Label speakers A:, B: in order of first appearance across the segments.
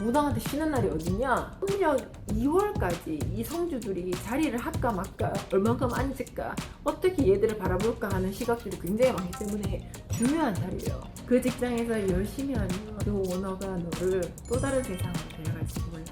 A: 무당한테 쉬는 날이 어딨냐? 음력 2월까지 이 성주들이 자리를 할까 말까, 얼만큼 앉을까, 어떻게 얘들을 바라볼까 하는 시각들이 굉장히 많기 때문에 중요한 달이에요. 그 직장에서 열심히 하면 그 오너가 너를 또 다른 세상으로 데려갈지 몰라.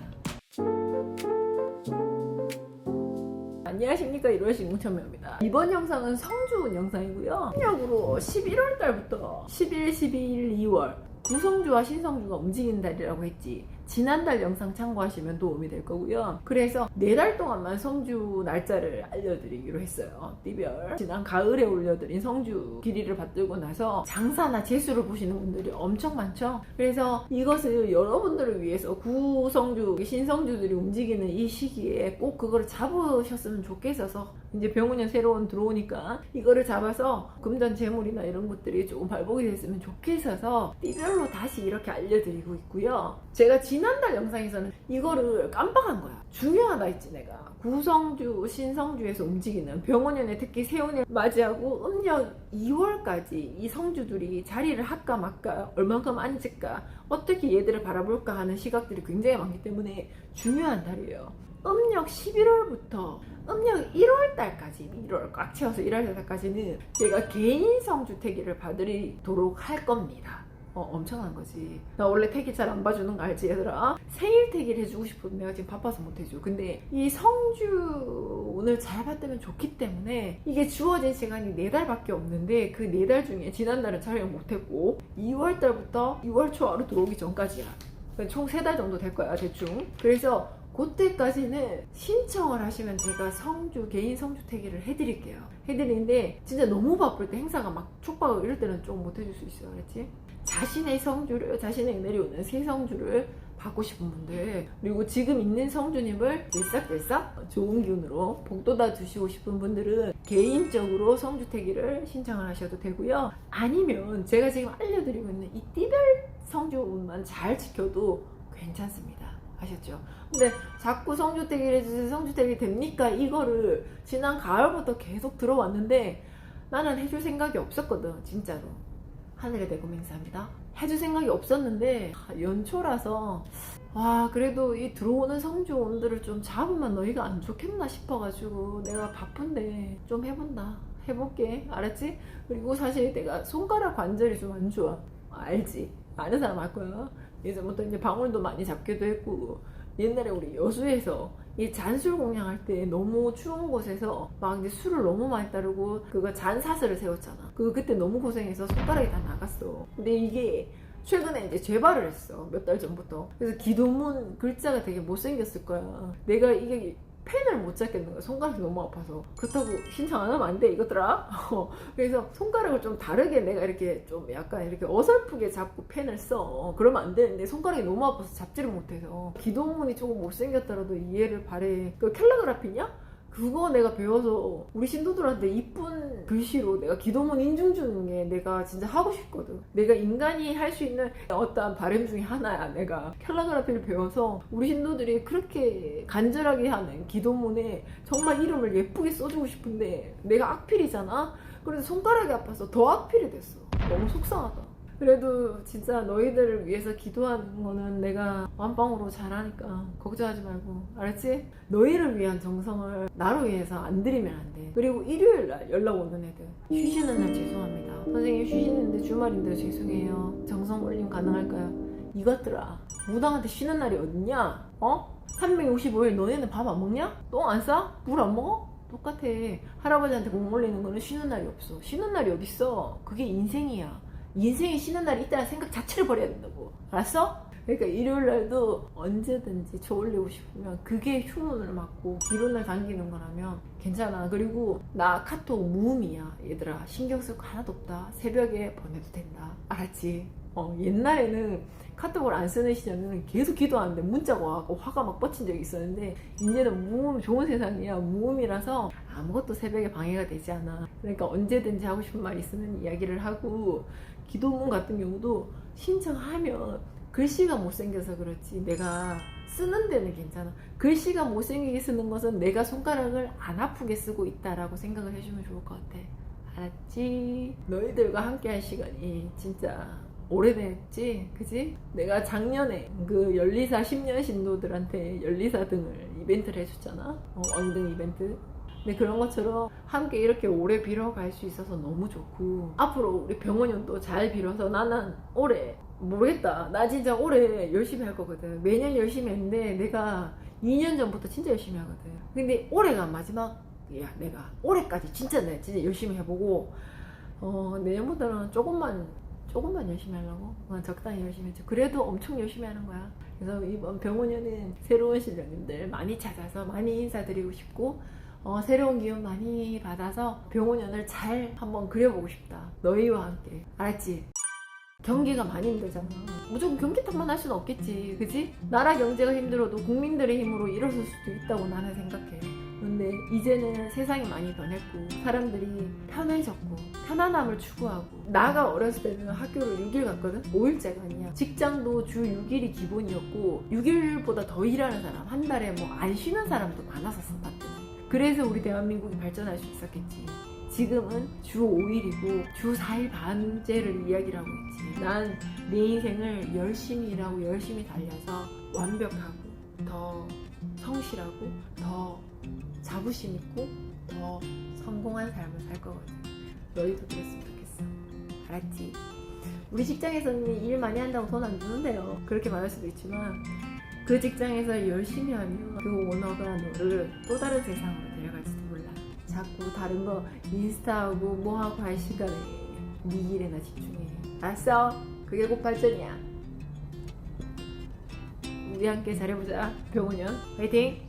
A: 안녕하십니까 1월 신궁천명입니다 이번 영상은 성주운 영상이고요 협력으로 11월 달부터 11, 12일, 2월 구성주와 신성주가 움직이는 달이라고 했지 지난달 영상 참고하시면 도움이 될 거고요. 그래서 네 달 동안만 성주 날짜를 알려드리기로 했어요. 띠별. 지난 가을에 올려드린 성주 길이를 받들고 나서 장사나 재수를 보시는 분들이 엄청 많죠. 그래서 이것을 여러분들을 위해서 구성주 신성주들이 움직이는 이 시기에 꼭 그거를 잡으셨으면 좋겠어서 이제 병원년 새로운 들어오니까 이거를 잡아서 금전 재물이나 이런 것들이 조금 발복이 됐으면 좋겠어서 띠별로 다시 이렇게 알려드리고 있고요. 제가 지 난달 영상에서는 이거를 깜빡한 거야. 중요하다 했지 내가. 구성주, 신성주에서 움직이는 병원년에 특히 새운을 맞이하고 음력 2월까지 이 성주들이 자리를 할까 말까, 얼만큼 앉을까, 어떻게 얘들을 바라볼까 하는 시각들이 굉장히 많기 때문에 중요한 달이에요. 음력 11월부터 음력 1월달까지 1월 꽉 채워서 1월달까지는 제가 개인 성주택일을 받으도록 할 겁니다. 어, 엄청난 거지. 나 원래 택일 잘안 봐주는 거 알지, 얘들아? 생일 택일 해주고 싶은데 내가 지금 바빠서 못 해줘. 근데 이 성주 오늘 잘 받으면 좋기 때문에 이게 주어진 시간이 네 달밖에 없는데 그 네 달 중에 지난달은 촬영 못 했고 2월 달부터 2월 초 하루 들어오기 전까지야. 총 세 달 정도 될 거야, 대충. 그래서 그때까지는 신청을 하시면 제가 성주 개인 성주 태기를 해드릴게요. 해드리는데 진짜 너무 바쁠 때 행사가 막 촉박하고 이럴 때는 좀 못 해줄 수 있어요, 그렇지? 자신의 성주를 자신의 내려오는 새 성주를 받고 싶은 분들 그리고 지금 있는 성주님을 들싹들싹 좋은 기운으로 복돋아 주시고 싶은 분들은 개인적으로 성주태기를 신청을 하셔도 되고요 아니면 제가 지금 알려드리고 있는 이 띠별 성주운만 잘 지켜도 괜찮습니다 아셨죠? 근데 자꾸 해주세요 성주택이 됩니까? 이거를 지난 가을부터 계속 들어왔는데 나는 해줄 생각이 없었거든 진짜로 하늘의 대고 맹세합니다 해줄 생각이 없었는데 아, 연초라서 와 그래도 이 들어오는 성주원들을 좀 잡으면 너희가 안 좋겠나 싶어가지고 내가 바쁜데 좀 해본다 해볼게 알았지? 그리고 사실 내가 손가락 관절이 좀 안 좋아 알지? 아는 사람 알 거야 예전부터 이제 방울도 많이 잡기도 했고 옛날에 우리 여수에서 이 잔술 공양할 때 너무 추운 곳에서 막 이제 술을 너무 많이 따르고 그거 잔사슬을 세웠잖아. 그 그때 너무 고생해서 손가락이 다 나갔어. 근데 이게 최근에 이제 재발을 했어. 몇 달 전부터. 그래서 기도문 글자가 되게 못생겼을 거야. 내가 이게 펜을 못 잡겠는 거야. 손가락이 너무 아파서. 그렇다고 신청 안 하면 안 돼, 이거더라. 어, 그래서 손가락을 좀 다르게 내가 이렇게 좀 약간 이렇게 어설프게 잡고 펜을 써. 그러면 안 되는데 손가락이 너무 아파서 잡지를 못해서. 기도문이 조금 못생겼더라도 이해를 바래. 그 캘러그라피냐? 그거 내가 배워서 우리 신도들한테 이쁜 글씨로 내가 기도문 인증 주는 게 내가 진짜 하고 싶거든. 내가 인간이 할 수 있는 어떠한 바램 중에 하나야. 내가 캘라그라피를 배워서 우리 신도들이 그렇게 간절하게 하는 기도문에 정말 이름을 예쁘게 써주고 싶은데 내가 악필이잖아. 그래서 손가락이 아파서 더 악필이 됐어. 너무 속상하다. 그래도 진짜 너희들을 위해서 기도하는 거는 내가 완방으로 잘하니까 걱정하지 말고 알았지? 너희를 위한 정성을 나로 위해서 안 드리면 안 돼. 그리고 일요일 날 연락 오는 애들 쉬시는 날 죄송합니다. 선생님 쉬시는데 주말인데 죄송해요. 정성 올림 가능할까요? 이것들아 무당한테 쉬는 날이 어딨냐? 어? 365일 너네는 밥 안 먹냐? 똥 안 싸? 물 안 먹어? 똑같아. 할아버지한테 공 올리는 거는 쉬는 날이 없어. 쉬는 날이 어딨어? 그게 인생이야. 인생에 쉬는 날이 있다는 생각 자체를 버려야 된다고. 알았어? 그러니까 일요일 날도 언제든지 저 올리고 싶으면 그게 휴문을 맞고 기론을 당기는 거라면 괜찮아. 그리고 나 카톡 무음이야. 얘들아 신경 쓸 거 하나도 없다. 새벽에 보내도 된다. 알았지? 어, 옛날에는 카톡을 안 쓰는 시절에는 계속 기도하는데 문자가 와고 화가 막 뻗친 적이 있었는데 이제는 무음 좋은 세상이야 무음이라서 아무것도 새벽에 방해가 되지 않아 그러니까 언제든지 하고 싶은 말 있으면 이야기를 하고 기도문 같은 경우도 신청하면 글씨가 못생겨서 그렇지 내가 쓰는 데는 괜찮아. 글씨가 못생기게 쓰는 것은 내가 손가락을 안 아프게 쓰고 있다라고 생각을 해주면 좋을 것 같아. 알았지? 너희들과 함께 할 시간이 진짜 오래됐지? 그지? 내가 작년에 그 열리사 10년 신도들한테 열리사 등을 이벤트를 해줬잖아. 어, 왕등 이벤트 근데 그런 것처럼 함께 이렇게 오래 빌어갈 수 있어서 너무 좋고 앞으로 우리 병원연도 잘 빌어서 나는 올해 모르겠다. 나 진짜 올해 열심히 할 거거든. 매년 열심히 했는데 내가 2년 전부터 진짜 열심히 하거든. 근데 올해가 마지막이야 내가 올해까지 진짜 내가 진짜 열심히 해보고 어, 내년부터는 조금만 조금만 열심히 하려고? 그냥 적당히 열심히 했죠 그래도 엄청 열심히 하는 거야. 그래서 이번 병원연은 새로운 신령님들 많이 찾아서 많이 인사드리고 싶고 어, 새로운 기운 많이 받아서 병원연을 잘 한번 그려보고 싶다. 너희와 함께. 알았지? 경기가 많이 힘들잖아. 무조건 경기 탓만 할 수는 없겠지. 그지? 나라 경제가 힘들어도 국민들의 힘으로 일어설 수도 있다고 나는 생각해. 근데 이제는 세상이 많이 변했고 사람들이 편해졌고 편안함을 추구하고 나가 어렸을 때는 학교를 6일 갔거든? 5일째가 아니야. 직장도 주 6일이 기본이었고 6일보다 더 일하는 사람 한 달에 뭐 안 쉬는 사람도 많았었어 그래서 우리 대한민국이 발전할 수 있었겠지 지금은 주 5일이고 주 4일 반제를 이야기를 하고 있지 난 내 인생을 열심히 일하고 열심히 달려서 완벽하고 더 성실하고 더 자부심 있고 더 성공한 삶을 살 거거든. 너희도 그랬으면 좋겠어. 알았지? 우리 직장에서는 일 많이 한다고 돈 안 주는데요. 그렇게 말할 수도 있지만 그 직장에서 열심히 하면 그 오너가 너를 또 다른 세상으로 데려갈지도 몰라. 자꾸 다른 거 인스타하고 뭐하고 할 시간에 네 일에나 집중해. 알았어? 그게 곧 발전이야. 우리 함께 잘해보자. 병원연. 화이팅!